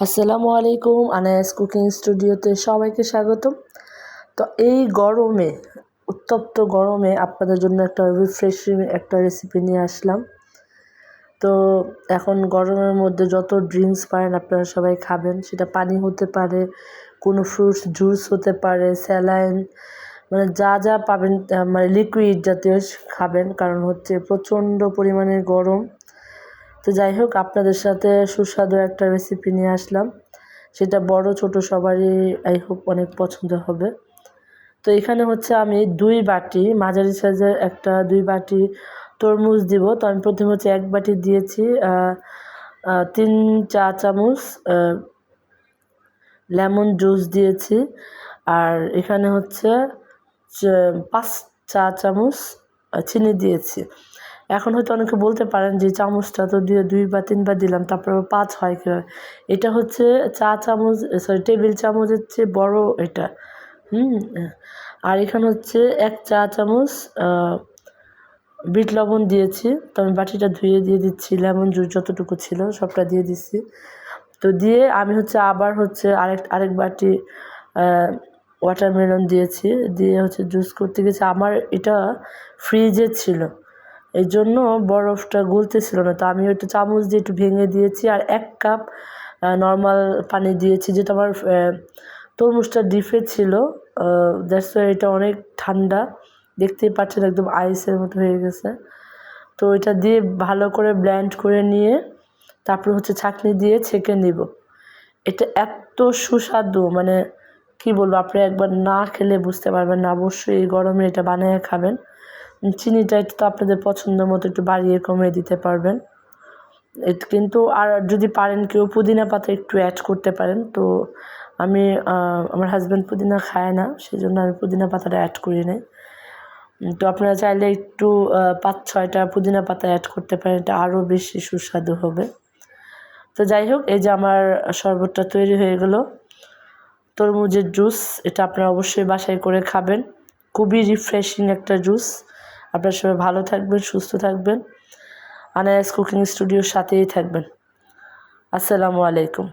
আসসালামু আলাইকুম, আনায়াস কুকিং স্টুডিওতে সবাইকে স্বাগতম। তো এই গরমে, উত্তপ্ত গরমে আপনাদের জন্য একটা রিফ্রেশিং একটা রেসিপি নিয়ে আসলাম। তো এখন গরমের মধ্যে যত ড্রিঙ্কস পারেন আপনারা সবাই খাবেন। সেটা পানি হতে পারে, কোনো ফ্রুটস জুস হতে পারে স্যালাইন মানে যা যা পাবেন মানে লিকুইড জাতীয় খাবেন। কারণ হচ্ছে প্রচণ্ড পরিমাণে গরম। তো যাই হোক, আপনাদের সাথে সুস্বাদু একটা রেসিপি নিয়ে আসলাম। সেটা বড়, ছোট সবারই আই হোপ অনেক পছন্দ হবে। তো এখানে হচ্ছে আমি দুই বাটি, মাঝারি সাইজের একটা দুই বাটি তরমুজ দিব। তো আমি প্রথমে হচ্ছে এক বাটি দিয়েছি তিন চা চামচ লেমন জুস দিয়েছি। আর এখানে হচ্ছে পাঁচ চা চামচ চিনি দিয়েছি। এখন হয়তো অনেকে বলতে পারেন যে চামচটা তো দিয়ে দুই বা তিনবার দিলাম তারপর পাঁচ হয় কীভাবে এটা হচ্ছে চা চামচ সরি টেবিল চামচের চেয়ে বড় এটা। হুম আর এখানে হচ্ছে এক চা চামচ বিট লবণ দিয়েছি। তো আমি বাটিটা ধুয়ে দিয়ে দিচ্ছি, লেমন জুস যতটুকু ছিল সবটা দিয়ে দিচ্ছি। তো দিয়ে আমি হচ্ছে আবার হচ্ছে আরেক আরেক বাটি ওয়াটারমেলন দিয়েছি। দিয়ে হচ্ছে জুস করতে গেছি। আমার এটা ফ্রিজে ছিল। এই জন্য বরফটা গলতেছিল না। তো আমি একটু চামচ দিয়ে একটু ভেঙে দিয়েছি আর এক কাপ নর্মাল পানি দিয়েছি যেটা আমার তরমুজটা ডিপে ছিল। দ্যাটস এটা অনেক ঠান্ডা। দেখতেই পাচ্ছেন একদম আইসের মতো হয়ে গেছে। তো এটা দিয়ে ভালো করে ব্ল্যান্ড করে নিয়ে তারপর হচ্ছে ছাঁকনি দিয়ে ছেঁকে নিব। এটা এত সুস্বাদু মানে কি বলব, আপনি একবার না খেলে বুঝতে পারবেন না। অবশ্যই এই গরমে এটা বানিয়ে খাবেন। চিনিটা একটু তো আপনাদের পছন্দ মতো একটু বাড়িয়ে কমিয়ে দিতে পারবেন। কিন্তু আর যদি পারেন কেউ পুদিনা পাতা একটু অ্যাড করতে পারেন। তো আমি আমার হাজব্যান্ড পুদিনা খায় না সেই জন্য আমি পুদিনা পাতাটা অ্যাড করি নাই। তো আপনারা চাইলে একটু পাঁচ ছয়টা পুদিনা পাতা অ্যাড করতে পারেন, এটা আরও বেশি সুস্বাদু হবে। তো যাই হোক, এই যে আমার শরবতটা তৈরি হয়ে গেল। তরমুজের জুস এটা আপনারা অবশ্যই বাসায় করে খাবেন। খুবই রিফ্রেশিং একটা জুস আপনার সবাই ভালো থাকবেন সুস্থ থাকবেন। আনায়াস কুকিং স্টুডিওর সাথেই থাকবেন। আসসালামু আলাইকুম।